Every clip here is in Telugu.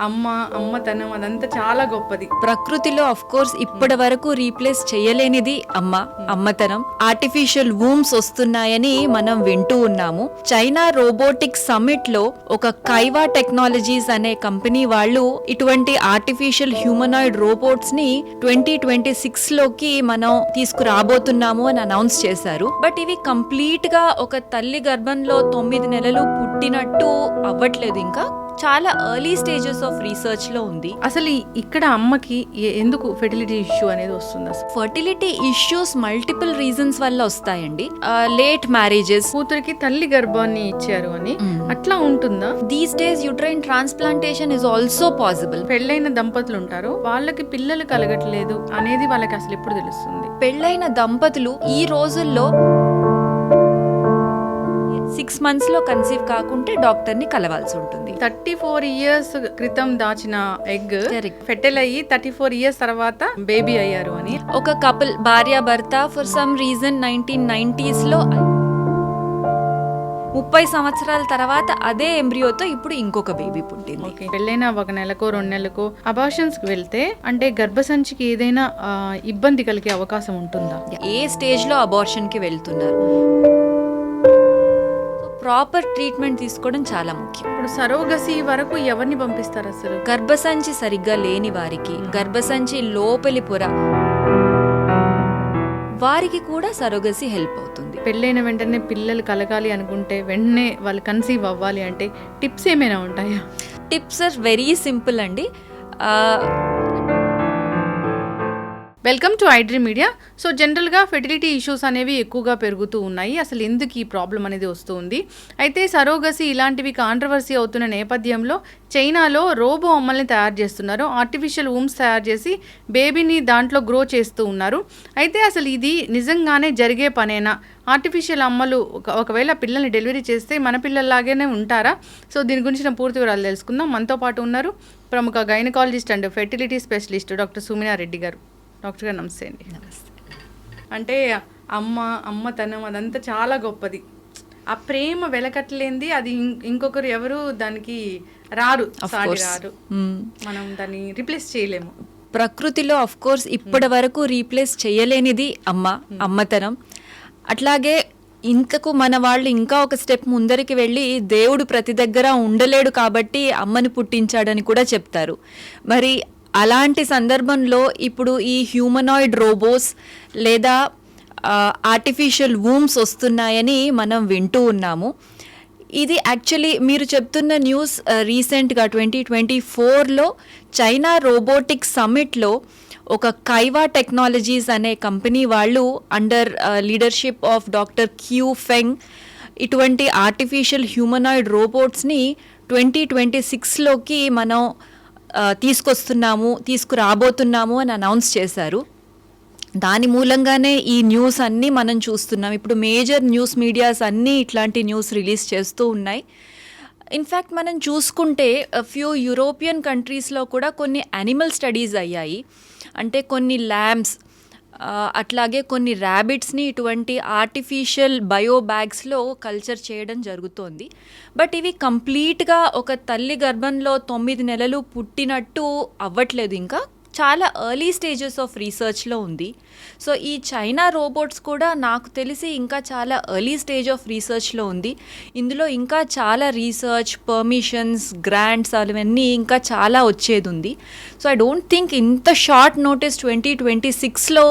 అమ్మ అమ్మతనం అదంతా చాలా గొప్పది. ప్రకృతిలో అఫ్ కోర్స్ ఇప్పటి వరకు రీప్లేస్ చేయలేనిది అమ్మ అమ్మతనం ఆర్టిఫిషియల్ వూమ్స్ వస్తున్నాయని మనం వింటూ ఉన్నాము. చైనా రోబోటిక్ సమిట్లో ఒక కైవా టెక్నాలజీస్ అనే కంపెనీ వాళ్ళు ఇటువంటి ఆర్టిఫిషియల్ హ్యూమనాయిడ్ రోబోట్స్ని ట్వంటీ ట్వంటీ సిక్స్లోకి మనం తీసుకురాబోతున్నాము అని అనౌన్స్ చేశారు. బట్ ఇవి కంప్లీట్గా ఒక తల్లి గర్భంలో తొమ్మిది నెలలు పుట్టినట్టు అవ్వట్లేదు ఇంకా. చాలా ఎర్లీ స్టేజెస్ ఆఫ్ రీసెర్చ్లో ఉంది. అసలు ఇక్కడ అమ్మకి ఎందుకు ఫెర్టిలిటీ ఇష్యూ అనేది వస్తుంది అసలు? ఫర్టిలిటీ ఇష్యూస్ మల్టిపుల్ రీజన్స్ వల్ల వస్తాయండి. లేట్ మ్యారేజెస్ కూతురికి తల్లి గర్భాన్ని ఇచ్చారు అని. అట్లా ఉంటుందా? These days uterine transplantation is also possible పెళ్ళైన దంపతులు ఉంటారు వాళ్ళకి పిల్లలు కలగట్లేదు అనేది వాళ్ళకి అసలు ఎప్పుడు తెలుస్తుంది? పెళ్ళైన దంపతులు ఈ రోజుల్లో సిక్స్ మంత్స్లో కన్సీవ్ కాకుంటే డాక్టర్ని కలవాల్సి ఉంటుంది. థర్టీ ఫోర్ ఇయర్స్ క్రితం దాచిన ఎగ్. ఫెటల్ అయ్యి థర్టీ ఫోర్ ఇయర్స్ తర్వాత బేబీ అయ్యారు అని. ఒక కపుల్ భార్య భర్త ఫర్ సమ్ రీజన్ నైన్టీన్లో ముప్పై సంవత్సరాల తర్వాత అదే ఎంబ్రియోతో ఇప్పుడు ఇంకొక బేబీ పుట్టింది. పెళ్ళైన ఒక నెలకో రెండు నెలలకో అబార్షన్స్కి వెళ్తే అంటే గర్భసంచికి ఏదైనా ఇబ్బంది కలిగే అవకాశం ఉంటుందా? ఏ స్టేజ్లో అబార్షన్కి వెళ్తున్నారు? ప్రాపర్ ట్రీట్మెంట్ తీసుకోవడం చాలా ముఖ్యం. ఇప్పుడు సరోగసి వరకు ఎవరిని పంపిస్తారు అసలు? గర్భసంచి సరిగ్గా లేని వారికి గర్భసంచి లోపలి పొర వారికి కూడా సరోగసి హెల్ప్ అవుతుంది. పెళ్ళైన వెంటనే పిల్లలు కలగాలి అనుకుంటే వెంటనే వాళ్ళు కన్సీవ్ అవ్వాలి అంటే టిప్స్ ఏమైనా ఉంటాయా? టిప్స్ ఆర్ వెరీ సింపుల్ అండి. Welcome to iDream media so జనరల్గా ఫెర్టిలిటీ ఇష్యూస్ అనేవి ఎక్కువగా పెరుగుతూ ఉన్నాయి. అసలు ఎందుకు ఈ ప్రాబ్లం అనేది వస్తుంది? అయితే సరోగసి ఇలాంటివి కాంట్రవర్సీ అవుతున్న నేపథ్యంలో చైనాలో రోబో అమ్మల్ని తయారు చేస్తున్నారు. ఆర్టిఫిషియల్ ఊమ్స్ తయారు చేసి బేబీని దాంట్లో గ్రో చేస్తూ ఉన్నారు. అయితే అసలు ఇది నిజంగానే జరిగే పనేనా? ఆర్టిఫిషియల్ అమ్మలు ఒకవేళ పిల్లల్ని డెలివరీ చేస్తే మన పిల్లల్లాగానే ఉంటారా? సో దీని గురించిన పూర్తి వివరాలు తెలుసుకుందాం. మనతో పాటు ఉన్నారు ప్రముఖ gynaecologist and fertility specialist doctor Sumina Reddy గారు. డాక్టర్ గారు నమస్తే అండి. అంటే అమ్మ అమ్మతనం అదంతా చాలా గొప్పది. ఆ ప్రేమ వెలకట్టలేంది అది ఇంకొకరు ఎవరు దానికి రారు రారు. మ్మ్. మనం దాన్ని రిప్లేస్ చేయలేము. ప్రకృతిలో అఫ్ కోర్స్ ఇప్పటి వరకు రీప్లేస్ చేయలేనిది అమ్మ అమ్మతనం. అట్లాగే ఇంతకు మన వాళ్ళు ఇంకా ఒక స్టెప్ ముందరికి వెళ్ళి దేవుడు ప్రతి దగ్గర ఉండలేడు కాబట్టి అమ్మని పుట్టించాడని కూడా చెప్తారు. మరి అలాంటి సందర్భంలో ఇప్పుడు ఈ హ్యూమనాయిడ్ రోబోస్ లేదా ఆర్టిఫిషియల్ వూమ్స్ వస్తున్నాయని మనం వింటూ ఉన్నాము. ఇది యాక్చువల్లీ మీరు చెప్తున్న న్యూస్ రీసెంట్గా ట్వంటీ ట్వంటీ ఫోర్లో చైనా రోబోటిక్ సమిట్లో ఒక కైవా టెక్నాలజీస్ అనే కంపెనీ వాళ్ళు under leadership of doctor Qi Feng ఇటువంటి ఆర్టిఫిషియల్ హ్యూమనాయిడ్ రోబోట్స్ని ట్వంటీ ట్వంటీ సిక్స్లోకి మనం తీసుకొస్తున్నాము తీసుకురాబోతున్నాము అని అనౌన్స్ చేశారు. దాని మూలంగానే ఈ న్యూస్ అన్నీ మనం చూస్తున్నాం. ఇప్పుడు మేజర్ న్యూస్ మీడియాస్ అన్నీ ఇట్లాంటి న్యూస్ రిలీజ్ చేస్తూ ఉన్నాయి. ఇన్ఫ్యాక్ట్ మనం చూసుకుంటే ఫ్యూ యూరోపియన్ కంట్రీస్లో కూడా కొన్ని యానిమల్ స్టడీస్ అయ్యాయి. అంటే కొన్ని ల్యాంబ్స్ అట్లాగే కొన్ని ర్యాబిట్స్ని ఇటువంటి ఆర్టిఫిషియల్ బయో బ్యాగ్స్లో కల్చర్ చేయడం జరుగుతోంది. బట్ ఇవి కంప్లీట్గా ఒక తల్లి గర్భంలో తొమ్మిది నెలలు పుట్టినట్టు అవ్వట్లేదు ఇంకా. చాలా ఎర్లీ స్టేజెస్ ఆఫ్ రీసెర్చ్లో ఉంది. సో ఈ చైనా రోబోట్స్ కూడా నాకు తెలిసి ఇంకా చాలా ఎర్లీ స్టేజ్ ఆఫ్ రీసెర్చ్లో ఉంది. ఇందులో ఇంకా చాలా రీసెర్చ్ పర్మిషన్స్ గ్రాంట్స్ అవన్నీ ఇంకా చాలా వచ్చేది ఉంది. సో ఐ డోంట్ థింక్ ఇంత షార్ట్ నోటీస్ ట్వంటీ ట్వంటీ సిక్స్లో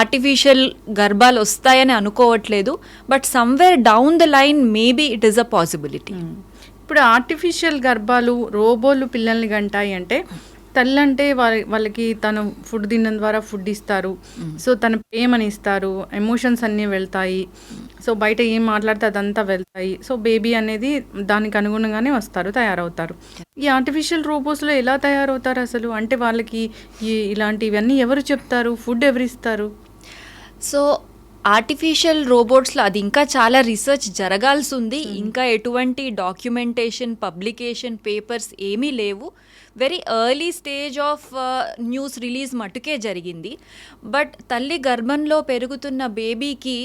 ఆర్టిఫిషియల్ గర్భాలు వస్తాయని అనుకోవట్లేదు. But somewhere down the line maybe it is a possibility ఇప్పుడు ఆర్టిఫిషియల్ గర్భాలు రోబోలు పిల్లల్ని గంటాయి అంటే తల్లి అంటే వాళ్ళ వాళ్ళకి తను ఫుడ్ తినడం ద్వారా ఫుడ్ ఇస్తారు. సో తన ప్రేమని ఇస్తారు. ఎమోషన్స్ అన్నీ వెళ్తాయి. సో బయట ఏం మాట్లాడితే అదంతా వెళ్తాయి. సో బేబీ అనేది దానికి అనుగుణంగానే వస్తారు తయారవుతారు. ఈ ఆర్టిఫిషియల్ రోబోస్లో ఎలా తయారవుతారు అసలు? అంటే వాళ్ళకి ఈ ఇలాంటివన్నీ ఎవరు చెప్తారు? ఫుడ్ ఎవరు ఇస్తారు? సో ఆర్టిఫిషియల్ రోబోట్స్లో అది ఇంకా చాలా రీసెర్చ్ జరగాల్సి ఉంది. ఇంకా ఎటువంటి డాక్యుమెంటేషన్ పబ్లికేషన్ పేపర్స్ ఏమీ లేవు. Very early stage of news release మటుకే జరిగింది. బట్ తల్లి గర్భంలో పెరుగుతున్న బేబీకి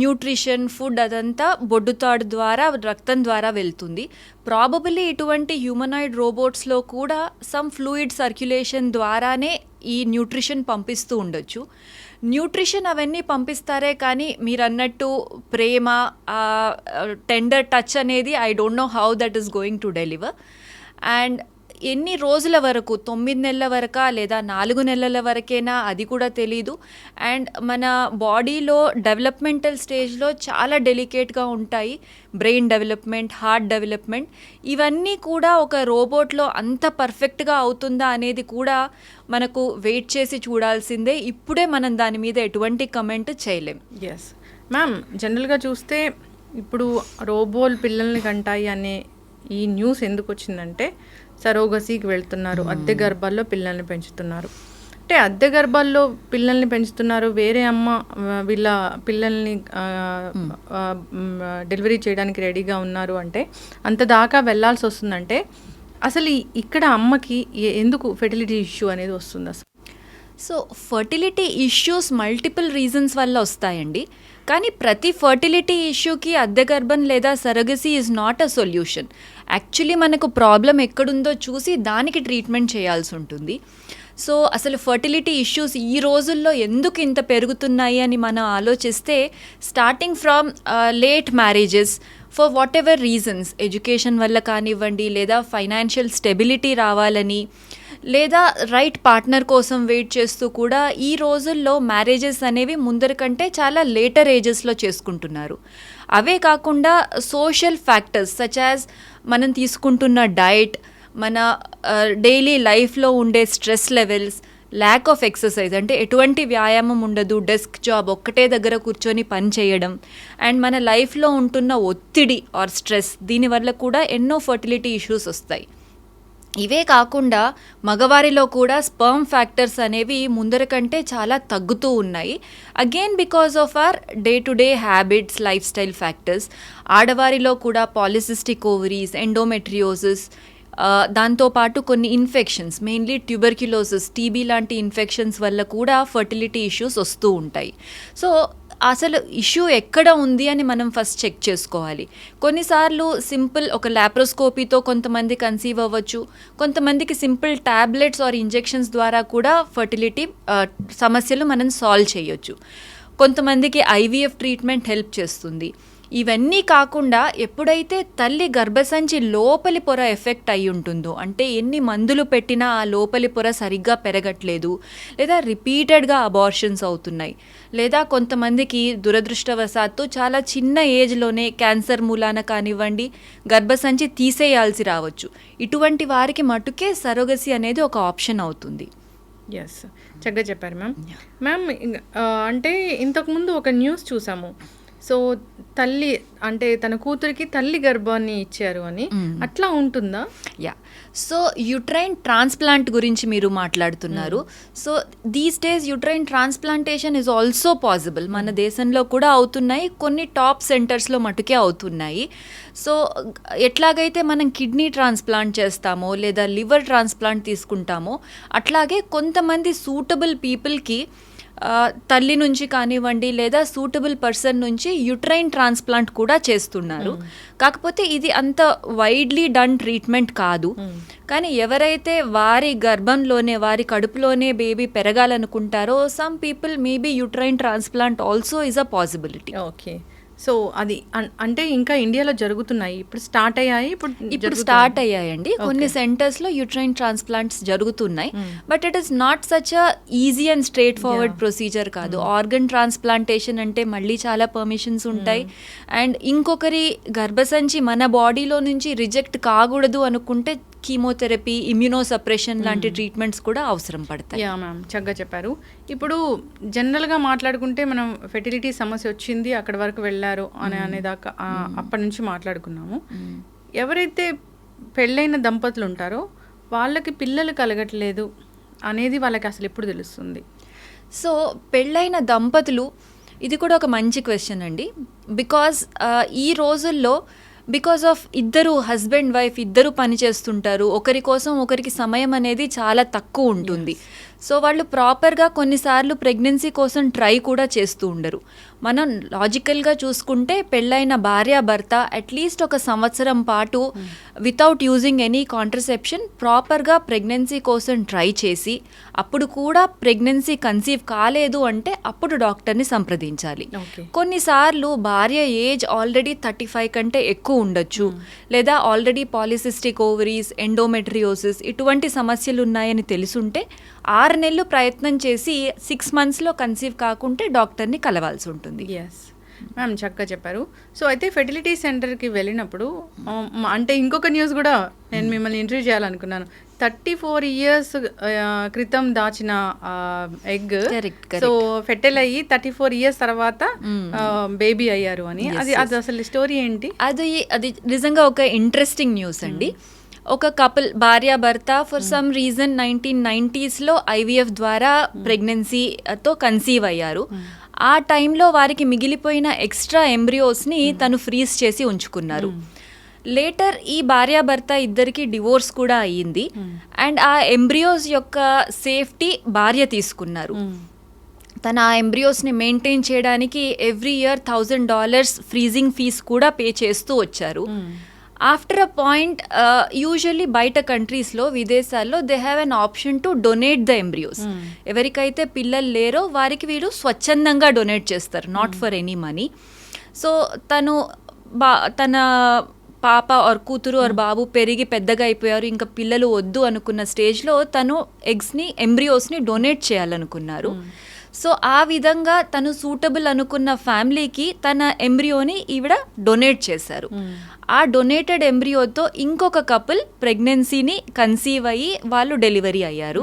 న్యూట్రిషన్ ఫుడ్ అదంతా బొడ్డుతాడు ద్వారా రక్తం ద్వారా వెళ్తుంది. ప్రాబబిలీ ఇటువంటి హ్యూమనాయిడ్ రోబోట్స్లో కూడా సమ్ ఫ్లూయిడ్ సర్క్యులేషన్ ద్వారానే ఈ న్యూట్రిషన్ పంపిస్తూ ఉండొచ్చు. న్యూట్రిషన్ అవన్నీ పంపిస్తారే కానీ మీరు అన్నట్టు ప్రేమ టెండర్ టచ్ అనేది I don't know how that is going to deliver. And ఎన్ని రోజుల వరకు? తొమ్మిది నెలల వరకా లేదా నాలుగు నెలల వరకేనా? అది కూడా తెలీదు. అండ్ మన బాడీలో డెవలప్మెంటల్ స్టేజ్లో చాలా డెలికేట్గా ఉంటాయి. Brain development heart development. ఇవన్నీ కూడా ఒక రోబోట్లో అంత పర్ఫెక్ట్గా అవుతుందా అనేది కూడా మనకు వెయిట్ చేసి చూడాల్సిందే. ఇప్పుడే మనం దాని మీద ఎటువంటి కమెంట్ చేయలేం. ఎస్ మ్యామ్ జనరల్గా చూస్తే ఇప్పుడు రోబోల్ పిల్లల్ని కంటాయి అనే ఈ న్యూస్ ఎందుకు వచ్చిందంటే సరోగసీకి వెళ్తున్నారు. అద్దె గర్భాల్లో పిల్లల్ని పెంచుతున్నారు. అంటే అద్దె గర్భాల్లో పిల్లల్ని పెంచుతున్నారు. వేరే అమ్మ వీళ్ళ పిల్లల్ని డెలివరీ చేయడానికి రెడీగా ఉన్నారు అంటే అంత దాకా వెళ్ళాల్సి వస్తుందంటే అసలు ఇక్కడ అమ్మకి ఎందుకు ఫెర్టిలిటీ ఇష్యూ అనేది వస్తుంది అసలు? So fertility issues multiple reasons వల్ల వస్తాయండి. కానీ ప్రతి ఫర్టిలిటీ ఇష్యూకి అద్దె గర్భం లేదా surrogacy is not a solution actually మనకు ప్రాబ్లం ఎక్కడుందో చూసి దానికి ట్రీట్మెంట్ చేయాల్సి ఉంటుంది. సో అసలు ఫర్టిలిటీ ఇష్యూస్ ఈ రోజుల్లో ఎందుకు ఇంత పెరుగుతున్నాయి అని మనం ఆలోచిస్తే starting from late marriages for whatever reasons education వల్ల కానివ్వండి లేదా ఫైనాన్షియల్ స్టెబిలిటీ రావాలని లేదా రైట్ పార్ట్నర్ కోసం వెయిట్ చేస్తూ కూడా ఈ రోజుల్లో మ్యారేజెస్ అనేవి ముందర కంటే చాలా లేటర్ ఏజెస్లో చేసుకుంటున్నారు. అవే కాకుండా సోషల్ ఫ్యాక్టర్స్ సచ్ యాజ్ మనం తీసుకుంటున్న డైట్ మన డైలీ లైఫ్లో ఉండే stress levels lack of exercise అంటే ఎటువంటి వ్యాయామం ఉండదు. డెస్క్ జాబ్ ఒక్కటే దగ్గర కూర్చొని పని చేయడం. అండ్ మన లైఫ్లో ఉంటున్న ఒత్తిడి ఆర్ స్ట్రెస్ దీనివల్ల కూడా ఎన్నో ఫర్టిలిటీ ఇష్యూస్ వస్తాయి. ఇవే కాకుండా మగవారిలో కూడా స్పర్మ్ ఫ్యాక్టర్స్ అనేవి ముందర కంటే చాలా తగ్గుతూ ఉన్నాయి. Again because of our day to day habits lifestyle factors ఆడవారిలో కూడా పాలిసిస్టిక్ ఓవరీస్ ఎండోమెట్రియోసిస్ దాంతోపాటు కొన్ని ఇన్ఫెక్షన్స్ మెయిన్లీ ట్యూబర్క్యులోసిస్ టీబీ లాంటి ఇన్ఫెక్షన్స్ వల్ల కూడా ఫర్టిలిటీ ఇష్యూస్ వస్తూ ఉంటాయి. సో అసలు ఇష్యూ ఎక్కడ ఉంది అని మనం ఫస్ట్ చెక్ చేసుకోవాలి. కొన్నిసార్లు సింపుల్ ఒక ల్యాప్రోస్కోపీతో కొంతమంది కన్సీవ్ అవ్వచ్చు. కొంతమందికి సింపుల్ ట్యాబ్లెట్స్ ఆర్ ఇంజెక్షన్స్ ద్వారా కూడా ఫర్టిలిటీ సమస్యలు మనం సాల్వ్ చేయొచ్చు. కొంతమందికి ఐవీఎఫ్ ట్రీట్మెంట్ హెల్ప్ చేస్తుంది. ఇవన్నీ కాకుండా ఎప్పుడైతే తల్లి గర్భసంచి లోపలి పొర ఎఫెక్ట్ అయి ఉంటుందో అంటే ఎన్ని మందులు పెట్టినా ఆ లోపలి పొర సరిగ్గా పెరగట్లేదు లేదా రిపీటెడ్గా అబార్షన్స్ అవుతున్నాయి లేదా కొంతమందికి దురదృష్టవశాత్తు చాలా చిన్న ఏజ్లోనే క్యాన్సర్ మూలాన కానివ్వండి గర్భసంచి తీసేయాల్సి రావచ్చు. ఇటువంటి వారికి మటుకే సరోగసి అనేది ఒక ఆప్షన్ అవుతుంది. ఎస్ చక్కగా చెప్పారు మ్యామ్. మ్యామ్ అంటే ఇంతకుముందు ఒక న్యూస్ చూసాము. సో తల్లి అంటే తన కూతురికి తల్లి గర్భాన్ని ఇచ్చారు అని అట్లా ఉంటుందా? యా. సో యుట్రైన్ ట్రాన్స్ప్లాంట్ గురించి మీరు మాట్లాడుతున్నారు. So these days uterine transplantation is also possible మన దేశంలో కూడా అవుతున్నాయి కొన్ని టాప్ సెంటర్స్లో మటుకే అవుతున్నాయి. సో ఎట్లాగైతే మనం కిడ్నీ ట్రాన్స్ప్లాంట్ చేస్తామో లేదా లివర్ ట్రాన్స్ప్లాంట్ తీసుకుంటామో అట్లాగే కొంతమంది సూటబుల్ పీపుల్కి తల్లి నుంచి కానివ్వండి లేదా సూటబుల్ పర్సన్ నుంచి యుట్రైన్ ట్రాన్స్ప్లాంట్ కూడా చేస్తున్నారు. కాకపోతే ఇది అంత వైడ్లీ డన్ ట్రీట్మెంట్ కాదు. కానీ ఎవరైతే వారి గర్భంలోనే వారి కడుపులోనే baby పెరగాలనుకుంటారో some people maybe uterine transplant also is a possibility okay so అది అంటే ఇంకా ఇండియాలో జరుగుతున్నాయి. ఇప్పుడు స్టార్ట్ అయ్యాయి ఇప్పుడు ఇప్పుడు. స్టార్ట్ అయ్యాయండి. కొన్ని సెంటర్స్లో యూట్రైన్ ట్రాన్స్ప్లాంట్స్ జరుగుతున్నాయి. But it is not such a easy and straightforward procedure కాదు. ఆర్గన్ ట్రాన్స్ప్లాంటేషన్ అంటే మళ్ళీ చాలా పర్మిషన్స్ ఉంటాయి. అండ్ ఇంకొకరి గర్భసంచి మన బాడీలో నుంచి రిజెక్ట్ కాకూడదు అనుకుంటే కీమోథెరపీ ఇమ్యూనో సప్రెషన్ లాంటి ట్రీట్మెంట్స్ కూడా అవసరం పడతాయి. యా మ్యామ్ చక్కగా చెప్పారు. ఇప్పుడు జనరల్గా మాట్లాడుకుంటే మనం ఫెర్టిలిటీ సమస్య వచ్చింది అక్కడి వరకు వెళ్ళారు అని అనేదాకా ఆ, అప్పటి నుంచి మాట్లాడుకున్నాము. ఎవరైతే పెళ్ళైన దంపతులు ఉంటారో వాళ్ళకి పిల్లలు కలగట్లేదు అనేది వాళ్ళకి అసలు ఎప్పుడు తెలుస్తుంది? సో పెళ్ళైన దంపతులు ఇది కూడా ఒక మంచి క్వశ్చన్ అండి. బికాజ్ ఈ రోజుల్లో బికాజ్ ఆఫ్ ఇద్దరు హస్బెండ్ వైఫ్ ఇద్దరు పని చేస్తుంటారు. ఒకరి కోసం ఒకరికి సమయం అనేది చాలా తక్కువ ఉంటుంది. సో వాళ్ళు ప్రాపర్గా కొన్నిసార్లు ప్రెగ్నెన్సీ కోసం ట్రై కూడా చేస్తూ ఉండరు. మనం లాజికల్గా చూసుకుంటే పెళ్ళైన భార్య భర్త అట్లీస్ట్ ఒక సంవత్సరం పాటు వితౌట్ యూజింగ్ ఎనీ కాంట్రసెప్షన్ ప్రాపర్గా ప్రెగ్నెన్సీ కోసం ట్రై చేసి అప్పుడు కూడా ప్రెగ్నెన్సీ కన్సీవ్ కాలేదు అంటే అప్పుడు డాక్టర్ని సంప్రదించాలి. కొన్నిసార్లు భార్య ఏజ్ ఆల్రెడీ థర్టీ ఫైవ్ కంటే ఎక్కువ ఉండొచ్చు. లేదా ఆల్రెడీ పాలిసిస్టిక్ ఓవరీస్ ఎండోమెట్రియోసిస్ ఇటువంటి సమస్యలు ఉన్నాయని తెలుసుంటే ఆరు నెలలు ప్రయత్నం చేసి సిక్స్ మంత్స్లో కన్సీవ్ కాకుంటే డాక్టర్ని కలవాల్సి ఉంటుంది. ఎస్ మ్యామ్ చక్కగా చెప్పారు. సో అయితే ఫెర్టిలిటీ సెంటర్కి వెళ్ళినప్పుడు మ- అంటే ఇంకొక న్యూస్ కూడా నేను మిమ్మల్ని ఇంటర్వ్యూ చేయాలనుకున్నాను. థర్టీ ఫోర్ ఇయర్స్ క్రితం దాచిన ఎగ్ సో ఫెటల్ అయ్యి థర్టీ ఫోర్ ఇయర్స్ తర్వాత బేబీ అయ్యారు అని. అది అది అసలు స్టోరీ ఏంటి? అది అది నిజంగా ఒక ఇంట్రెస్టింగ్ న్యూస్ అండి. ఒక కపుల్ భార్య భర్త ఫర్ సమ్ రీజన్ నైన్టీన్ నైంటీస్లో ఐవీఎఫ్ ద్వారా ప్రెగ్నెన్సీతో కన్సీవ్ అయ్యారు. ఆ టైంలో వారికి మిగిలిపోయిన ఎక్స్ట్రా ఎంబ్రియోస్ని తను ఫ్రీజ్ చేసి ఉంచుకున్నారు. లేటర్ ఈ భార్యాభర్త ఇద్దరికి డివోర్స్ కూడా అయ్యింది. అండ్ ఆ ఎంబ్రియోస్ యొక్క సేఫ్టీ భార్య తీసుకున్నారు. తన ఆ ఎంబ్రియోస్ని మెయింటైన్ చేయడానికి every year thousand dollars freezing fees కూడా పే చేస్తూ వచ్చారు. ఆఫ్టర్ అ పాయింట్ యూజువల్లీ బయట కంట్రీస్లో విదేశాల్లో they have an option to donate the embryos ఎవరికైతే పిల్లలు లేరో వారికి వీళ్ళు స్వచ్ఛందంగా డొనేట్ చేస్తారు not for any money so తను బా తన పాప ఆర్ కూతురు ఆర్ బాబు పెరిగి పెద్దగా అయిపోయారు ఇంకా పిల్లలు వద్దు అనుకున్న స్టేజ్లో తను ఎగ్స్ని ఎంబ్రియోస్ని డొనేట్ చేయాలనుకున్నారు. సో ఆ విధంగా తను సూటబుల్ అనుకున్న ఫ్యామిలీకి తన ఎంబ్రియోని ఈవిడ డొనేట్ చేశారు. ఆ డొనేటెడ్ ఎంబ్రియోతో ఇంకొక కపుల్ ప్రెగ్నెన్సీని కన్సీవ్ అయ్యి వాళ్ళు డెలివరీ అయ్యారు.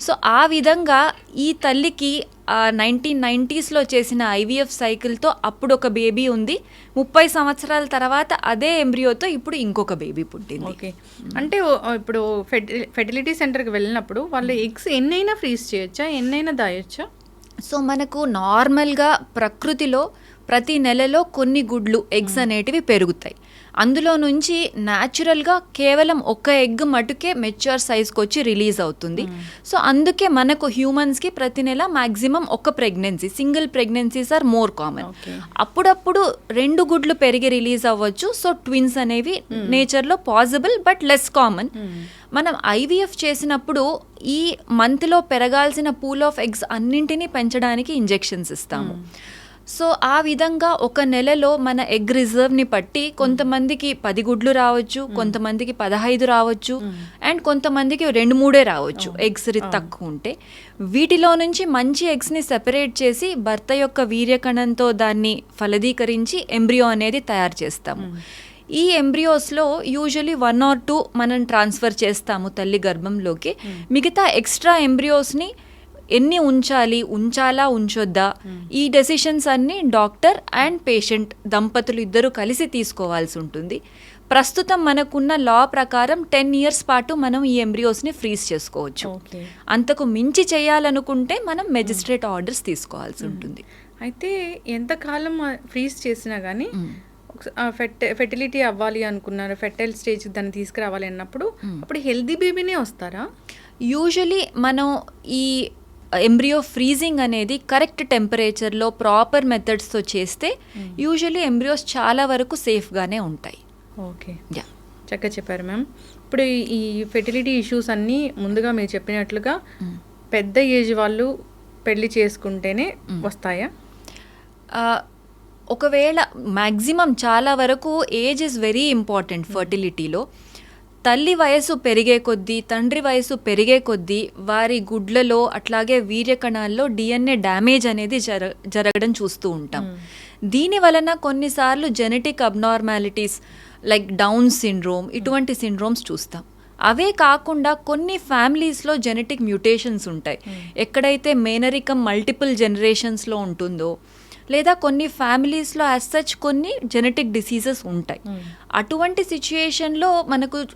సో ఆ విధంగా ఈ తల్లికి నైన్టీన్ నైంటీస్లో చేసిన ఐవీఎఫ్ సైకిల్తో అప్పుడు ఒక బేబీ ఉంది. ముప్పై సంవత్సరాల తర్వాత అదే ఎంబ్రియోతో ఇప్పుడు ఇంకొక బేబీ పుట్టింది. ఓకే. అంటే ఓ- ఇప్పుడు ఫెర్టిలిటీ సెంటర్కి వెళ్ళినప్పుడు వాళ్ళు ఎగ్స్ ఎన్నైనా ఫ్రీజ్ చేయొచ్చా? ఎన్నైనా దాయొచ్చా? సో మనకు నార్మల్గా ప్రకృతిలో ప్రతి నెలలో కొన్ని గుడ్లు ఎగ్స్ అనేటివి పెరుగుతాయి. అందులో నుంచి న్యాచురల్గా కేవలం ఒక ఎగ్ మటుకే మెచ్యూర్ సైజ్కి వచ్చి రిలీజ్ అవుతుంది. సో అందుకే మనకు హ్యూమన్స్కి ప్రతి నెల మ్యాక్సిమం ఒక pregnancy single pregnancies are more common. అప్పుడప్పుడు రెండు గుడ్లు పెరిగి రిలీజ్ అవ్వచ్చు. సో ట్విన్స్ అనేవి నేచర్లో పాసిబుల్ బట్ లెస్ కామన్. మనం ఐవీఎఫ్ చేసినప్పుడు ఈ మంత్లో పెరగాల్సిన పూల్ ఆఫ్ ఎగ్స్ అన్నింటినీ పెంచడానికి ఇంజెక్షన్స్ ఇస్తాము. సో ఆ విధంగా ఒక నెలలో మన ఎగ్ రిజర్వ్ని బట్టి కొంతమందికి పది గుడ్లు రావచ్చు కొంతమందికి పదహైదు రావచ్చు అండ్ కొంతమందికి రెండు మూడే రావచ్చు ఎగ్స్ తక్కువ ఉంటే. వీటిలో నుంచి మంచి ఎగ్స్ని సెపరేట్ చేసి భర్త యొక్క వీర్యకణంతో దాన్ని ఫలదీకరించి ఎంబ్రియో అనేది తయారు చేస్తాము. ఈ ఎంబ్రియోస్లో యూజువలీ వన్ ఆర్ టూ మనం ట్రాన్స్ఫర్ చేస్తాము తల్లి గర్భంలోకి. మిగతా ఎక్స్ట్రా ఎంబ్రియోస్ని ఎన్ని ఉంచాలి ఉంచాలా ఉంచొద్దా? ఈ డెసిషన్స్ అన్ని డాక్టర్ అండ్ పేషెంట్ దంపతులు ఇద్దరు కలిసి తీసుకోవాల్సి ఉంటుంది. ప్రస్తుతం మనకున్న లా ప్రకారం టెన్ ఇయర్స్ పాటు మనం ఈ ఎంబ్రియోస్ని ఫ్రీజ్ చేసుకోవచ్చు. అంతకు మించి చేయాలనుకుంటే మనం మెజిస్ట్రేట్ ఆర్డర్స్ తీసుకోవాల్సి ఉంటుంది. అయితే ఎంతకాలం ఫ్రీజ్ చేసినా కానీ ఫెట్ ఫెర్టిలిటీ అవ్వాలి అనుకున్నారు ఫెర్టైల్ స్టేజ్ దాన్ని తీసుకురావాలి అన్నప్పుడు అప్పుడు హెల్దీ బేబీనే వస్తారా? యూజువలీ మనం ఈ ఎంబ్రియో ఫ్రీజింగ్ అనేది కరెక్ట్ టెంపరేచర్లో ప్రాపర్ మెథడ్స్తో చేస్తే యూజువలీ ఎంబ్రియోస్ చాలా వరకు సేఫ్గానే ఉంటాయి. ఓకే యా చక్కగా చెప్పారు మ్యామ్ ఇప్పుడు ఈ- ఈ ఫెర్టిలిటీ ఇష్యూస్ అన్నీ ముందుగా మీరు చెప్పినట్లుగా పెద్ద ఏజ్ వాళ్ళు పెళ్ళి చేసుకుంటేనే వస్తాయా? ఒకవేళ మ్యాక్సిమం చాలా వరకు ఏజ్ ఇస్ వెరీ ఇంపార్టెంట్ ఫర్టిలిటీలో తల్లి వయసు పెరిగే కొద్దీ తండ్రి వయసు పెరిగే కొద్దీ వారి గుడ్లలో అట్లాగే వీర్యకణాల్లో డిఎన్ఏ డ్యామేజ్ అనేది జర జరగడం చూస్తూ ఉంటాం. దీని వలన కొన్నిసార్లు genetic abnormalities like Down syndrome ఇటువంటి సిండ్రోమ్స్ చూస్తాం. అవే కాకుండా కొన్ని ఫ్యామిలీస్లో జెనెటిక్ మ్యూటేషన్స్ ఉంటాయి. ఎక్కడైతే మేనరికం మల్టిపుల్ జనరేషన్స్లో ఉంటుందో లేదా కొన్ని ఫ్యామిలీస్లో యాజ్ సచ్ కొన్ని జెనెటిక్ డిసీజెస్ ఉంటాయి. అటువంటి సిచ్యుయేషన్లో మనకు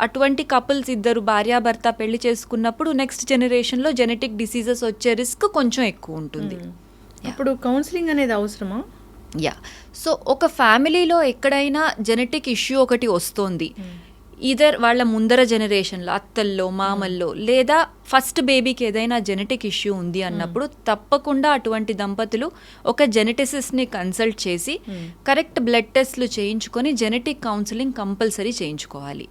అటువంటి కపుల్స్ ఇద్దరు భార్యాభర్త పెళ్ళి చేసుకున్నప్పుడు నెక్స్ట్ జనరేషన్లో జెనెటిక్ డిసీజెస్ వచ్చే రిస్క్ కొంచెం ఎక్కువ ఉంటుంది. అప్పుడు కౌన్సిలింగ్ అనేది అవసరమా? యా సో ఒక ఫ్యామిలీలో ఎక్కడైనా జెనెటిక్ ఇష్యూ ఒకటి వస్తోంది. ఈధర్ వాళ్ళ ముందర జనరేషన్లో అత్తల్లో మామల్లో లేదా ఫస్ట్ బేబీకి ఏదైనా జెనెటిక్ ఇష్యూ ఉంది అన్నప్పుడు తప్పకుండా అటువంటి దంపతులు ఒక జెనెటిసిస్ట్ని కన్సల్ట్ చేసి కరెక్ట్ బ్లడ్ టెస్ట్లు చేయించుకొని జెనెటిక్ కౌన్సిలింగ్ కంపల్సరీ చేయించుకోవాలి.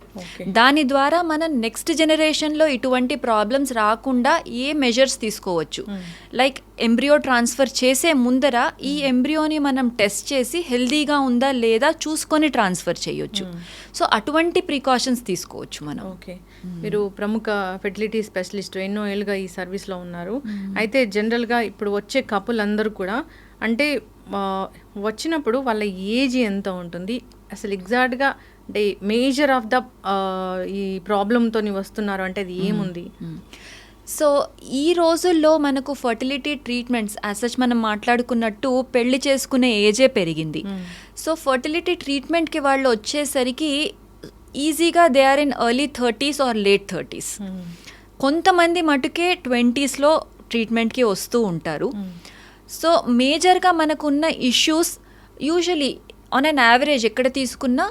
దాని ద్వారా మనం నెక్స్ట్ జనరేషన్లో ఇటువంటి ప్రాబ్లమ్స్ రాకుండా ఏ మెజర్స్ తీసుకోవచ్చు. లైక్ ఎంబ్రియో ట్రాన్స్ఫర్ చేసే ముందర ఈ ఎంబ్రియోని మనం టెస్ట్ చేసి హెల్దీగా ఉందా లేదా చూసుకొని ట్రాన్స్ఫర్ చేయొచ్చు. సో అటువంటి ప్రికాషన్స్ తీసుకోవచ్చు మనం. ఓకే మీరు ప్రముఖ ఫెర్టిలిటీ స్పెషలిస్ట్ ఎన్నో ఏళ్ళుగా ఈ సర్వీస్లో ఉన్నారు. అయితే జనరల్గా ఇప్పుడు వచ్చే కపుల్ అందరూ కూడా అంటే వచ్చినప్పుడు వాళ్ళ ఏజ్ ఎంత ఉంటుంది? అసలు ఎగ్జాక్ట్గా అంటే మేజర్ ఆఫ్ ద ఈ ప్రాబ్లంతో వస్తున్నారు అంటే అది ఏముంది? సో ఈ రోజుల్లో మనకు ఫర్టిలిటీ ట్రీట్మెంట్స్ యాజ్ సచ్ మనం మాట్లాడుకున్నట్టు పెళ్ళి చేసుకునే ఏజే పెరిగింది. సో ఫర్టిలిటీ ట్రీట్మెంట్కి వాళ్ళు వచ్చేసరికి ఈజీగా they are in early thirties or late thirties కొంతమంది మటుకే ట్వంటీస్లో ట్రీట్మెంట్కి వస్తూ ఉంటారు. సో మేజర్గా మనకున్న issues usually on an average ఎక్కడ తీసుకున్నా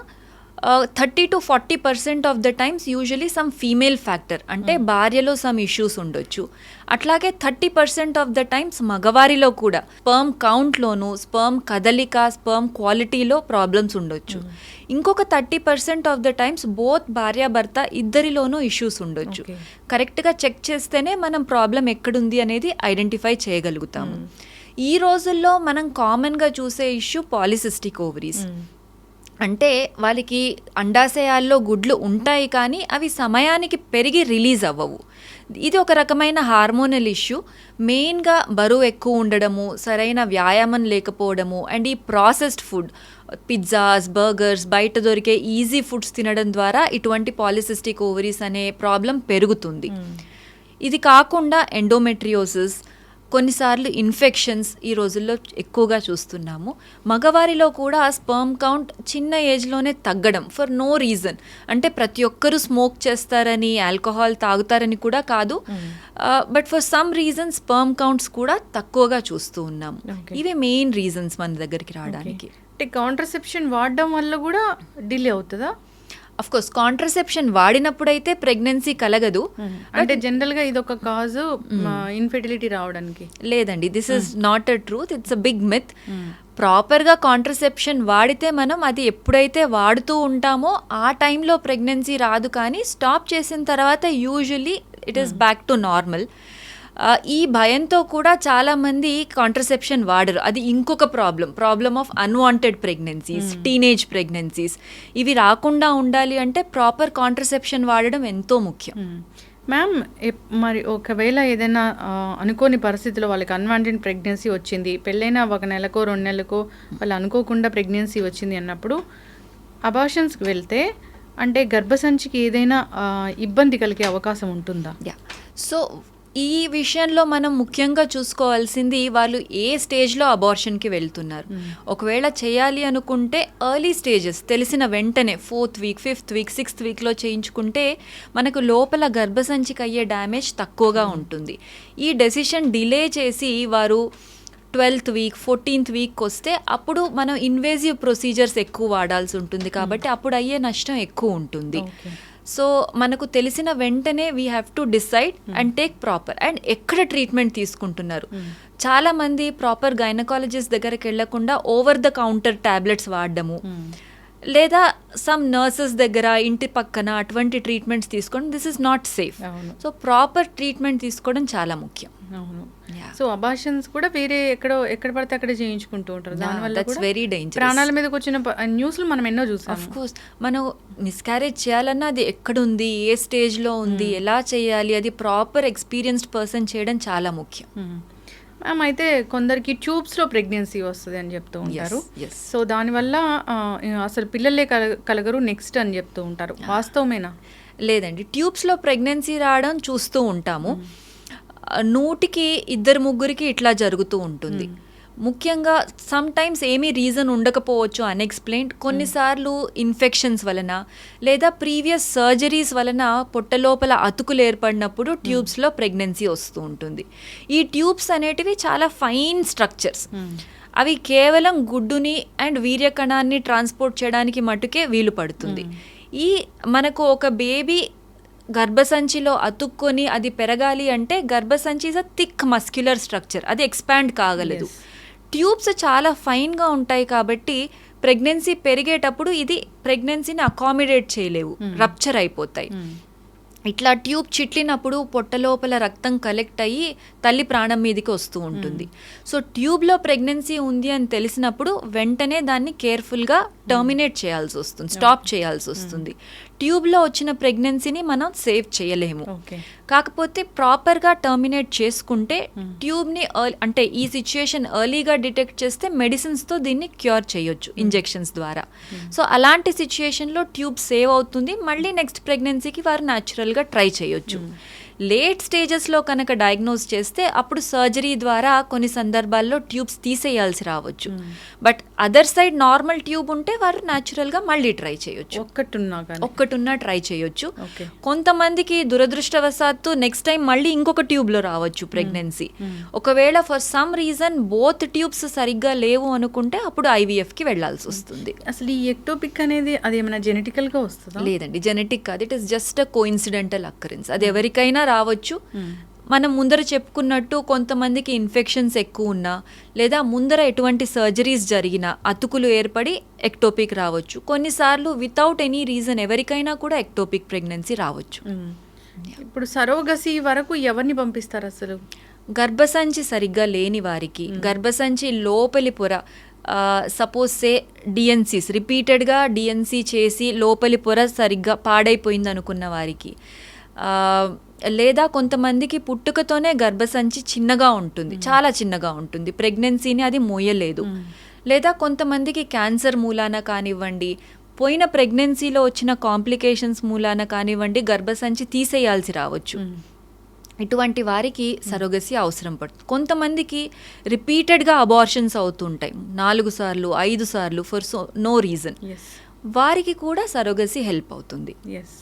thirty to forty percent of the times usually some female factor అంటే భార్యలో సమ్ ఇష్యూస్ ఉండొచ్చు. అట్లాగే thirty percent of the times మగవారిలో కూడా స్పర్మ్ కౌంట్లోను స్పర్మ్ కదలిక స్పర్మ్ క్వాలిటీలో ప్రాబ్లమ్స్ ఉండొచ్చు. ఇంకొక thirty percent of the times both భార్యాభర్త ఇద్దరిలోనూ ఇష్యూస్ ఉండొచ్చు. కరెక్ట్గా చెక్ చేస్తేనే మనం ప్రాబ్లం ఎక్కడుంది అనేది ఐడెంటిఫై చేయగలుగుతాము. ఈ రోజుల్లో మనం కామన్గా చూసే ఇష్యూ పాలిసిస్టిక్ ఓవరీస్ అంటే వాళ్ళకి అండాశయాల్లో గుడ్లు ఉంటాయి కానీ అవి సమయానికి పెరిగి రిలీజ్ అవ్వవు. ఇది ఒక రకమైన హార్మోనల్ ఇష్యూ. మెయిన్గా బరువు ఎక్కువ ఉండడము సరైన వ్యాయామం లేకపోవడము అండ్ ఈ ప్రాసెస్డ్ ఫుడ్ పిజ్జాస్ బర్గర్స్ బయట దొరికే ఈజీ ఫుడ్స్ తినడం ద్వారా ఇటువంటి పాలిసిస్టిక్ ఓవరీస్ అనే ప్రాబ్లం పెరుగుతుంది. ఇది కాకుండా ఎండోమెట్రియోసిస్ కొన్నిసార్లు ఇన్ఫెక్షన్స్ ఈ రోజుల్లో ఎక్కువగా చూస్తున్నాము. మగవారిలో కూడా స్పర్మ్ కౌంట్ చిన్న ఏజ్లోనే తగ్గడం ఫర్ నో రీజన్. అంటే ప్రతి ఒక్కరూ స్మోక్ చేస్తారని ఆల్కహాల్ తాగుతారని కూడా కాదు. But for some reason sperm counts కూడా తక్కువగా చూస్తూ ఉన్నాము. ఇవి మెయిన్ రీజన్స్ మన దగ్గరికి రావడానికి. అంటే కాంట్రసెప్షన్ వాడడం వల్ల కూడా డిలే అవుతుందా? అఫ్ కోర్స్ కాంట్రసెప్షన్ వాడినప్పుడైతే ప్రెగ్నెన్సీ కలగదు అంటే జనరల్గా ఇది ఒక కాజు ఇన్ఫెర్టిలిటీ రావడానికి. లేదండి this is not a truth it's a big myth ప్రాపర్గా కాంట్రసెప్షన్ వాడితే మనం అది ఎప్పుడైతే వాడుతూ ఉంటామో ఆ టైంలో ప్రెగ్నెన్సీ రాదు కానీ స్టాప్ చేసిన తర్వాత usually it is back to normal ఈ భయంతో కూడా చాలామంది కాంట్రసెప్షన్ వాడరు. అది ఇంకొక problem problem of unwanted pregnancies teenage pregnancies ఇవి రాకుండా ఉండాలి అంటే ప్రాపర్ కాంట్రసెప్షన్ వాడడం ఎంతో ముఖ్యం. మ్యామ్ ఎప్- మరి ఒకవేళ ఏదైనా అనుకోని పరిస్థితిలో వాళ్ళకి అన్వాంటెడ్ ప్రెగ్నెన్సీ వచ్చింది పెళ్ళైన ఒక నెలకో రెండు నెలలకో వాళ్ళు అనుకోకుండా ప్రెగ్నెన్సీ వచ్చింది అన్నప్పుడు అబార్షన్స్కి వెళ్తే అంటే గర్భసంచికి ఏదైనా ఇబ్బంది కలిగే అవకాశం ఉంటుందా? యా సో ఈ విషయంలో మనం ముఖ్యంగా చూసుకోవాల్సింది వాళ్ళు ఏ స్టేజ్లో అబార్షన్కి వెళ్తున్నారు. ఒకవేళ చేయాలి అనుకుంటే ఎర్లీ స్టేజెస్ తెలిసిన వెంటనే fourth week fifth week sixth వీక్లో చేయించుకుంటే మనకు లోపల గర్భసంచికి అయ్యే డ్యామేజ్ తక్కువగా ఉంటుంది. ఈ డెసిషన్ డిలే చేసి వారు ట్వెల్త్ వీక్ ఫోర్టీన్త్ వీక్ వస్తే అప్పుడు మనం ఇన్వేజివ్ ప్రొసీజర్స్ ఎక్కువ వాడాల్సి ఉంటుంది కాబట్టి అప్పుడు అయ్యే నష్టం ఎక్కువ ఉంటుంది. సో మనకు తెలిసిన వెంటనే we have to decide and take proper and ఎక్కడ ట్రీట్మెంట్ తీసుకుంటున్నారు. చాలా మంది ప్రాపర్ గైనకాలజిస్ట్ దగ్గరికి వెళ్ళకుండా ఓవర్ ద కౌంటర్ టాబ్లెట్స్ వాడడము. లేదా సమ్ నర్సెస్ దగ్గర ఇంటి పక్కన అటువంటి ట్రీట్మెంట్స్ తీసుకోవడం this is not safe so proper treatment తీసుకోవడం చాలా ముఖ్యం. అవును. సో అబార్షన్స్ కూడా వేరే ఎక్కడో ఎక్కడ పడితే అక్కడ చేయించుకుంటూ ఉంటారు. దానివల్ల very dangerous. ప్రాణాల మీదకి వచ్చిన న్యూస్లు మనం ఎన్నో చూసాం అఫ్ కోర్స్ మనం మిస్క్యారేజ్ చేయాలన్నా అది ఎక్కడుంది ఏ స్టేజ్లో ఉంది ఎలా చేయాలి అది ప్రాపర్ ఎక్స్పీరియన్స్డ్ పర్సన్ చేయడం చాలా ముఖ్యం. మ్యామ్ అయితే కొందరికి ట్యూబ్స్లో ప్రెగ్నెన్సీ వస్తుంది అని చెప్తూ ఉంటారు. సో దానివల్ల అసలు పిల్లలే కల కలగరు నెక్స్ట్ అని చెప్తూ ఉంటారు. వాస్తవమేనా? లేదండి. ట్యూబ్స్లో ప్రెగ్నెన్సీ రావడం చూస్తూ ఉంటాము. నూటికి ఇద్దరు ముగ్గురికి ఇట్లా జరుగుతూ ఉంటుంది. ముఖ్యంగా సమ్ టైమ్స్ ఏమీ రీజన్ ఉండకపోవచ్చు అన్ఎక్స్ప్లెయిన్డ్ కొన్నిసార్లు ఇన్ఫెక్షన్స్ వలన లేదా ప్రీవియస్ సర్జరీస్ వలన పొట్ట లోపల అతుకులు ఏర్పడినప్పుడు ట్యూబ్స్లో ప్రెగ్నెన్సీ వస్తూ ఉంటుంది. ఈ ట్యూబ్స్ అనేటివి చాలా ఫైన్ స్ట్రక్చర్స్ అవి కేవలం గుడ్డుని అండ్ వీర్యకణాన్ని ట్రాన్స్పోర్ట్ చేయడానికి మటుకే వీలు పడుతుంది. ఈ మనకు ఒక బేబీ గర్భసంచిలో అతుక్కొని అది పెరగాలి అంటే గర్భసంచి is a thick muscular structure అది ఎక్స్పాండ్ కాగలదు. ట్యూబ్స్ చాలా ఫైన్గా ఉంటాయి కాబట్టి ప్రెగ్నెన్సీ పెరిగేటప్పుడు ఇది ప్రెగ్నెన్సీని అకామిడేట్ చేయలేవు రప్చర్ అయిపోతాయి. ఇట్లా ట్యూబ్ చిట్లినప్పుడు పొట్ట లోపల రక్తం కలెక్ట్ అయ్యి తల్లి ప్రాణం మీదకి వస్తూ ఉంటుంది. సో ట్యూబ్లో ప్రెగ్నెన్సీ ఉంది అని తెలిసినప్పుడు వెంటనే దాన్ని కేర్ఫుల్గా టర్మినేట్ చేయాల్సి వస్తుంది స్టాప్ చేయాల్సి వస్తుంది. ట్యూబ్లో వచ్చిన ప్రెగ్నెన్సీని మనం సేవ్ చేయలేము. కాకపోతే ప్రాపర్గా టర్మినేట్ చేసుకుంటే ట్యూబ్ని అంటే ఈ సిచ్యుయేషన్ ఎర్లీగా డిటెక్ట్ చేస్తే మెడిసిన్స్తో దీన్ని క్యూర్ చేయొచ్చు ఇంజెక్షన్స్ ద్వారా. సో అలాంటి సిచ్యుయేషన్లో ట్యూబ్ సేవ్ అవుతుంది. మళ్ళీ నెక్స్ట్ ప్రెగ్నెన్సీకి వారు న్యాచురల్గా ట్రై చేయొచ్చు. లేట్ స్టేజెస్లో కనుక డయాగ్నోస్ చేస్తే అప్పుడు సర్జరీ ద్వారా కొన్ని సందర్భాల్లో ట్యూబ్స్ తీసేయాల్సి రావచ్చు. But other side normal tube ఉంటే వారు న్యాచురల్గా మళ్ళీ ట్రై చేయొచ్చు. ఒక్కటున్నా ఒక్కటున్నా ట్రై చేయొచ్చు. కొంతమందికి దురదృష్టవశాత్తు నెక్స్ట్ టైం మళ్ళీ ఇంకొక ట్యూబ్లో రావచ్చు ప్రెగ్నెన్సీ ఒకవేళ for some reason both tubes సరిగ్గా లేవు అనుకుంటే అప్పుడు ఐవీఎఫ్కి వెళ్ళాల్సి వస్తుంది. అసలు ఈ ఎక్టోపిక్ అనేది అది ఏమైనా జెనెటికల్గా వస్తుందా? లేదండి జెనెటిక్ కాదు. It is just a coincidental occurrence అది ఎవరికైనా రావచ్చు. మనం ముందర చెప్పుకున్నట్టు కొంతమందికి ఇన్ఫెక్షన్స్ ఎక్కువ ఉన్నా లేదా ముందర ఎటువంటి సర్జరీస్ జరిగినా అతుకులు ఏర్పడి ఎక్టోపిక్ రావచ్చు. కొన్నిసార్లు వితౌట్ ఎనీ రీజన్ ఎవరికైనా కూడా ఎక్టోపిక్ ప్రెగ్నెన్సీ రావచ్చు. ఇప్పుడు సరోగసి వరకు ఎవరిని పంపిస్తారు అసలు? గర్భసంచి సరిగ్గా లేని వారికి గర్భసంచి లోపలి పొర సపోజ్ సే డిఎన్సీస్ రిపీటెడ్గా డిఎన్సీ చేసి లోపలి పొర సరిగ్గా పాడైపోయింది అనుకున్న వారికి లేదా కొంతమందికి పుట్టుకతోనే గర్భసంచి చిన్నగా ఉంటుంది చాలా చిన్నగా ఉంటుంది. ప్రెగ్నెన్సీని అది మోయలేదు. లేదా కొంతమందికి క్యాన్సర్ మూలాన కానివ్వండి పోయిన ప్రెగ్నెన్సీలో వచ్చిన కాంప్లికేషన్స్ మూలాన కానివ్వండి గర్భసంచి తీసేయాల్సి రావచ్చు. ఇటువంటి వారికి సరోగసి అవసరం పడుతుంది. కొంతమందికి రిపీటెడ్గా అబార్షన్స్ అవుతుంటాయి. నాలుగు సార్లు ఐదు సార్లు ఫర్ సో నో రీజన్ వారికి కూడా సరోగసి హెల్ప్ అవుతుంది. ఎస్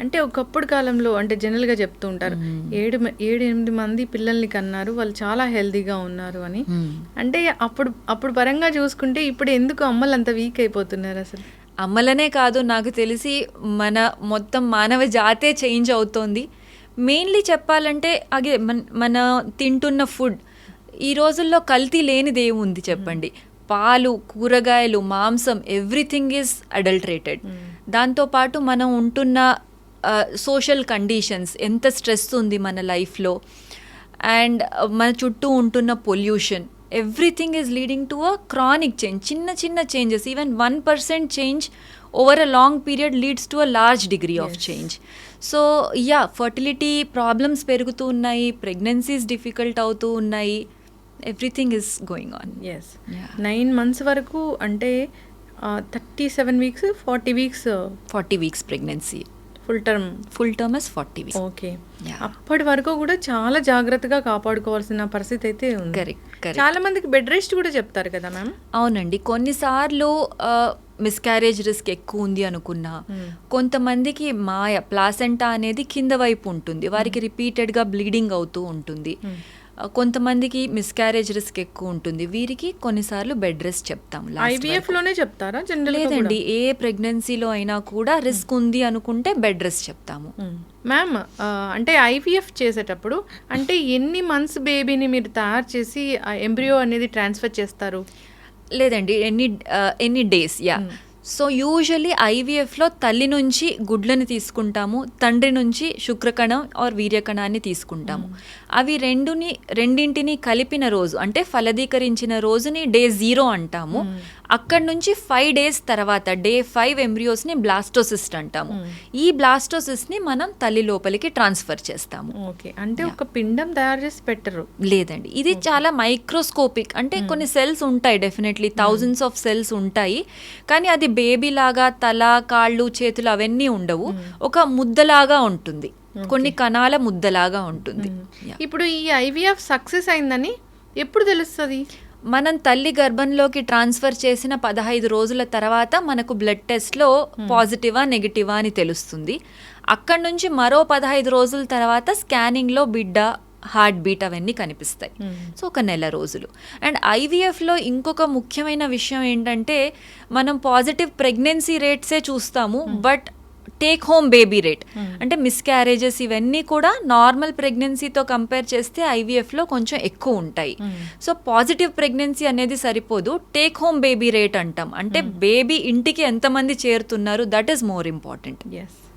అంటే ఒకప్పుడు కాలంలో అంటే జనరల్గా చెప్తూ ఉంటారు ఏడు మ- ఏడు ఎనిమిది మంది పిల్లల్ని కన్నారు వాళ్ళు చాలా హెల్తీగా ఉన్నారు అని. అంటే అప్పుడు అప్పుడు పరంగా చూసుకుంటే ఇప్పుడు ఎందుకు అమ్మలు అంత వీక్ అయిపోతున్నారు అసలు? అమ్మలనే కాదు నాకు తెలిసి మన మొత్తం మానవ జాతే చేంజ్ అవుతోంది. మెయిన్లీ చెప్పాలంటే అగే మన మన తింటున్న ఫుడ్ ఈ రోజుల్లో కల్తీ లేనిది ఏముంది చెప్పండి? పాలు కూరగాయలు మాంసం ఎవ్రీథింగ్ ఈజ్ అడల్టరేటెడ్ దాంతోపాటు మనం ఉంటున్న సోషల్ కండిషన్స్ ఎంత స్ట్రెస్ ఉంది మన లైఫ్లో అండ్ మన చుట్టూ ఉంటున్న pollution everything is leading to a chronic change చిన్న చిన్న changes even one percent change over a long period leads to a large degree of change so yeah fertility problems పెరుగుతూ ఉన్నాయి ప్రెగ్నెన్సీస్ డిఫికల్ట్ అవుతూ ఉన్నాయి everything is going on as nine months వరకు అంటే thirty seven weeks forty weeks forty weeks pregnancy full term full term is forty weeks okay. అప్పటి వరకు కూడా చాలా జాగ్రత్తగా కాపాడుకోవాల్సిన పరిస్థితి అయితే ఉంది. Correct. చాలా మందికి బెడ్ రెస్ట్ కూడా చెప్తారు కదా మ్యామ్ అవునండి. కొన్నిసార్లు మిస్క్యారేజ్ రిస్క్ ఎక్కువ ఉంది అనుకున్నా కొంతమందికి మాయ ప్లాసెంటా అనేది కింద వైపు ఉంటుంది. వారికి రిపీటెడ్గా బ్లీడింగ్ అవుతూ ఉంటుంది. ఆ, కొంతమందికి మిస్క్యారేజ్ రిస్క్ ఎక్కువ ఉంటుంది. వీరికి కొన్నిసార్లు బెడ్ రెస్ట్ చెప్తాం ఐవీఎఫ్లోనే చెప్తారా? జనరల్ లేదండి ఏ ప్రెగ్నెన్సీలో అయినా కూడా రిస్క్ ఉంది అనుకుంటే బెడ్ రెస్ట్ చెప్తాము. మ్యామ్ అంటే ఐవీఎఫ్ చేసేటప్పుడు అంటే ఎన్ని మంత్స్ బేబీని మీరు తయారు చేసి ఎంబ్రియో అనేది ట్రాన్స్ఫర్ చేస్తారు? లేదండి ఎన్ని ఎన్ని డేస్ యా సో యూజువలీ ఐవీఎఫ్లో తల్లి నుంచి గుడ్లను తీసుకుంటాము తండ్రి నుంచి శుక్రకణం ఆర్ వీర్యకణాన్ని తీసుకుంటాము. అవి రెండుని రెండింటిని కలిపిన రోజు అంటే ఫలదీకరించిన రోజుని డే జీరో అంటాము. అక్కడి నుంచి ఫైవ్ డేస్ తర్వాత డే ఫైవ్ ఎంబ్రియోస్ని బ్లాస్టోసిస్ట్ అంటాము. ఈ బ్లాస్టోసిస్ని మనం తల్లి లోపలికి ట్రాన్స్ఫర్ చేస్తాము. ఓకే అంటే ఒక పిండం తయారు చేసి పెట్టరు. లేదండి. ఇది చాలా మైక్రోస్కోపిక్ అంటే కొన్ని సెల్స్ ఉంటాయి డెఫినెట్లీ థౌజండ్స్ ఆఫ్ సెల్స్ ఉంటాయి. కానీ అది బేబీ లాగా తల కాళ్ళు చేతులు అవన్నీ ఉండవు. ఒక ముద్దలాగా ఉంటుంది. కొన్ని కణాల ముద్దలాగా ఉంటుంది. ఇప్పుడు ఈ ఐవీఎఫ్ సక్సెస్ అయిందని ఎప్పుడు తెలుస్తుంది? మనం తల్లి గర్భంలోకి ట్రాన్స్ఫర్ చేసిన పదహైదు రోజుల తర్వాత మనకు బ్లడ్ టెస్ట్లో పాజిటివా నెగిటివా అని తెలుస్తుంది. అక్కడి నుంచి మరో పదహైదు రోజుల తర్వాత స్కానింగ్లో బిడ్డ హార్ట్ బీట్ అవన్నీ కనిపిస్తాయి. సో ఒక నెల రోజులు. అండ్ ఐవీఎఫ్లో ఇంకొక ముఖ్యమైన విషయం ఏంటంటే మనం పాజిటివ్ ప్రెగ్నెన్సీ రేట్సే చూస్తాము but take home baby rate. అంటే మిస్క్యారేజెస్ ఇవన్నీ కూడా నార్మల్ ప్రెగ్నెన్సీతో కంపేర్ చేస్తే ఐవీఎఫ్లో కొంచెం ఎక్కువ ఉంటాయి. సో పాజిటివ్ ప్రెగ్నెన్సీ అనేది సరిపోదు. టేక్ హోమ్ బేబీ రేట్ అంటాం. అంటే బేబీ ఇంటికి ఎంతమంది చేరుతున్నారు? That is more important. Yes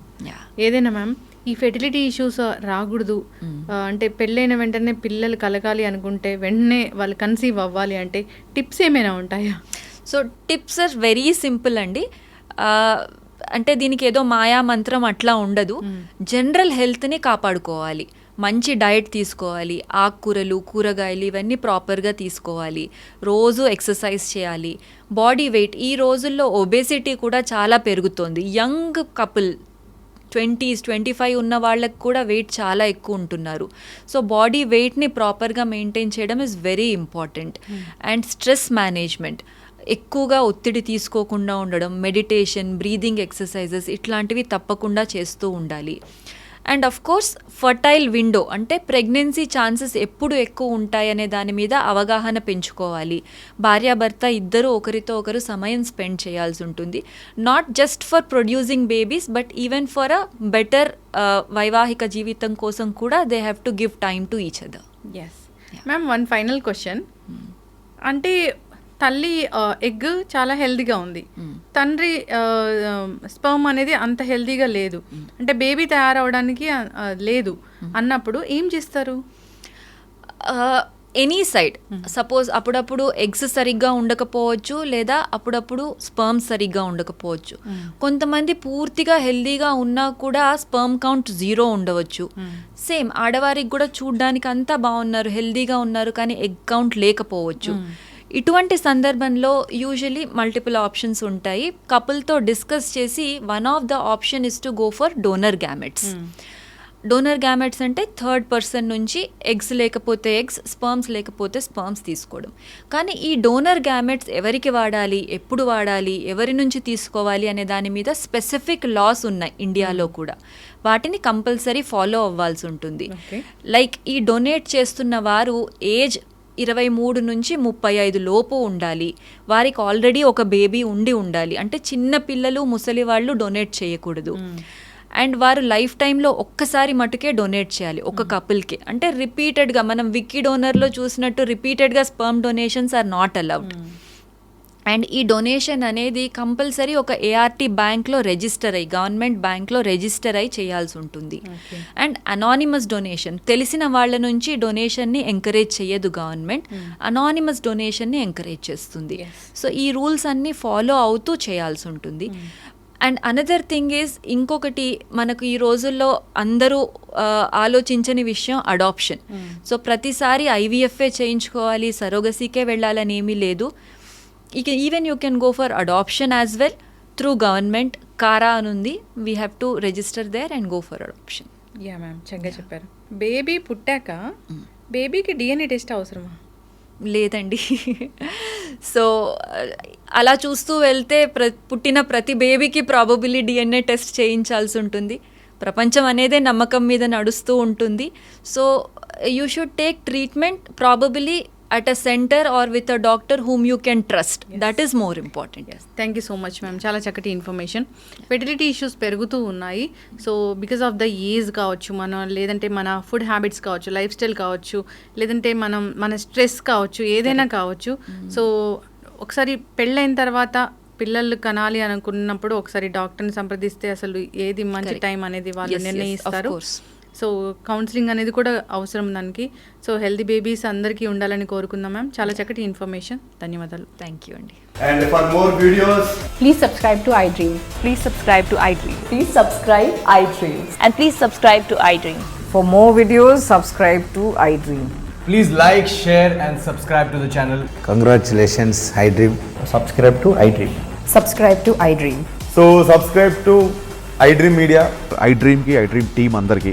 ఏదైనా మ్యామ్ ఈ ఫెర్టిలిటీ ఇష్యూస్ రాకూడదు. ఆ, అంటే పెళ్ళైన వెంటనే పిల్లలు కలగాలి అనుకుంటే వెంటనే వాళ్ళు కన్సీవ్ అవ్వాలి అంటే టిప్స్ ఏమైనా ఉంటాయా? So tips are very simple అండి. అంటే దీనికి ఏదో మాయా మంత్రం అట్లా ఉండదు. జనరల్ హెల్త్ని కాపాడుకోవాలి. మంచి డైట్ తీసుకోవాలి. ఆకుకూరలు కూరగాయలు ఇవన్నీ ప్రాపర్గా తీసుకోవాలి. రోజు ఎక్సర్సైజ్ చేయాలి. బాడీ వెయిట్ ఈ రోజుల్లో ఒబేసిటీ కూడా చాలా పెరుగుతోంది. Young couple twenties twenty five ఉన్న వాళ్ళకి కూడా వెయిట్ చాలా ఎక్కువ ఉంటున్నారు. సో బాడీ వెయిట్ని ప్రాపర్గా మెయింటైన్ చేయడం is very important and stress management. ఎక్కువగా ఒత్తిడి తీసుకోకుండా ఉండడం మెడిటేషన్ బ్రీదింగ్ ఎక్సర్సైజెస్ ఇట్లాంటివి తప్పకుండా చేస్తూ ఉండాలి. And of course fertile window అంటే ప్రెగ్నెన్సీ ఛాన్సెస్ ఎప్పుడు ఎక్కువ ఉంటాయనే దాని మీద అవగాహన పెంచుకోవాలి. భార్యాభర్త ఇద్దరు ఒకరితో ఒకరు సమయం స్పెండ్ చేయాల్సి ఉంటుంది. Not just for producing babies but even for a better వైవాహిక జీవితం కోసం కూడా they have to give time to each other yes ma'am one final question అంటే తల్లి ఎగ్ చాలా హెల్దీగా ఉంది. తండ్రి స్పర్మ్ అనేది అంత హెల్దీగా లేదు. అంటే బేబీ తయారవడానికి లేదు. అన్నప్పుడు ఏం చేస్తారు? Any side. సపోజ్ అప్పుడప్పుడు ఎగ్స్ సరిగ్గా ఉండకపోవచ్చు లేదా అప్పుడప్పుడు స్పర్మ్ సరిగ్గా ఉండకపోవచ్చు. కొంతమంది పూర్తిగా హెల్దీగా ఉన్నా కూడా స్పర్మ్ కౌంట్ జీరో ఉండవచ్చు. సేమ్ ఆడవారికి కూడా చూడ్డానికి అంతా బాగున్నారు హెల్దీగా ఉన్నారు కానీ ఎగ్ కౌంట్ లేకపోవచ్చు. ఇటువంటి సందర్భంలో యూజువలీ మల్టిపుల్ ఆప్షన్స్ ఉంటాయి. కపుల్తో డిస్కస్ చేసి one of the option is to go for donor gametes donor gametes అంటే థర్డ్ పర్సన్ నుంచి ఎగ్స్ లేకపోతే ఎగ్స్ స్పర్మ్స్ లేకపోతే స్పర్మ్స్ తీసుకోవడం. కానీ ఈ డోనర్ గ్యామెట్స్ ఎవరికి వాడాలి ఎప్పుడు వాడాలి ఎవరి నుంచి తీసుకోవాలి అనే దాని మీద స్పెసిఫిక్ లాస్ ఉన్నాయి ఇండియాలో కూడా. వాటిని కంపల్సరీ ఫాలో అవ్వాల్సి ఉంటుంది. లైక్ ఈ డొనేట్ చేస్తున్న వారు ఏజ్ ఇరవై మూడు నుంచి ముప్పై ఐదు లోపు ఉండాలి. వారికి ఆల్రెడీ ఒక బేబీ ఉండి ఉండాలి. అంటే చిన్న పిల్లలు ముసలి వాళ్ళు డొనేట్ చేయకూడదు. అండ్ వారు లైఫ్ టైంలో ఒక్కసారి మటుకే డొనేట్ చేయాలి ఒక కపుల్కి. అంటే రిపీటెడ్గా మనం విక్కీ డోనర్లో చూసినట్టు రిపీటెడ్గా sperm donations are not allowed. And ఈ డొనేషన్ అనేది కంపల్సరీ ఒక ఏఆర్టీ బ్యాంక్లో రిజిస్టర్ అయ్యి గవర్నమెంట్ బ్యాంక్లో రిజిస్టర్ అయి చేయాల్సి ఉంటుంది. అండ్ అనానిమస్ డొనేషన్ తెలిసిన వాళ్ళ నుంచి డొనేషన్ని ఎంకరేజ్ చేయదు గవర్నమెంట్. అనానిమస్ డొనేషన్ని ఎంకరేజ్ చేస్తుంది. సో ఈ రూల్స్ అన్నీ ఫాలో అవుతూ చేయాల్సి ఉంటుంది. అండ్ అనదర్ థింగ్ ఈజ్ ఇంకొకటి మనకు ఈ రోజుల్లో అందరూ ఆలోచించని విషయం అడాప్షన్ సో ప్రతిసారి ఐవీఎఫ్ఏ చేయించుకోవాలి సరోగసీకే వెళ్ళాలని ఏమీ లేదు. ఇక even you can go for adoption as well through government CARA అని ఉంది we have to register there and go for adoption yeah ma'am చక్కగా చెప్పారు బేబీ పుట్టాక బేబీకి డిఎన్ఏ టెస్ట్ అవసరమా? లేదండి. సో అలా చూస్తూ వెళ్తే ప్ర పుట్టిన ప్రతి బేబీకి ప్రాబబిలీ డిఎన్ఏ టెస్ట్ చేయించాల్సి ఉంటుంది. ప్రపంచం అనేదే నమ్మకం మీద నడుస్తూ ఉంటుంది. So you should take treatment probably at a centre or with a doctor whom you can trust that is more important thank you so much ma'am చాలా చక్కటి ఇన్ఫర్మేషన్ ఫెర్టిలిటీ ఇష్యూస్ పెరుగుతూ ఉన్నాయి so because of the age కావచ్చు మన లేదంటే మన ఫుడ్ హ్యాబిట్స్ కావచ్చు లైఫ్ స్టైల్ కావచ్చు లేదంటే మనం మన స్ట్రెస్ కావచ్చు ఏదైనా కావచ్చు సో ఒకసారి పెళ్ళైన తర్వాత పిల్లలు కనాలి అనుకున్నప్పుడు ఒకసారి డాక్టర్ని సంప్రదిస్తే అసలు ఏది మంచి. టైం అనేది వాళ్ళు నిర్ణయిస్తారు. సో కౌన్సిలింగ్ అనేది కూడా అవసరం దానికి సో హెల్తీ బేబీస్ అందరికీ ఉండాలని కోరుకుందాం మ్యామ్ చాలా చక్కటి ఇన్ఫర్మేషన్ ధన్యవాదాలు థ్యాంక్ యూ అండి And for more videos, Please subscribe to iDream. Please subscribe to iDream. Please subscribe iDream. And please subscribe to iDream. For more videos, subscribe to iDream. please like, share, and subscribe to the channel. Congratulations, iDream. subscribe to iDream. Subscribe to iDream. So, subscribe to iDream Media. I డ్రీమ్కి I Dream team అందరికీ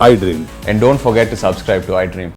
I Dream. And don't forget to subscribe to I Dream.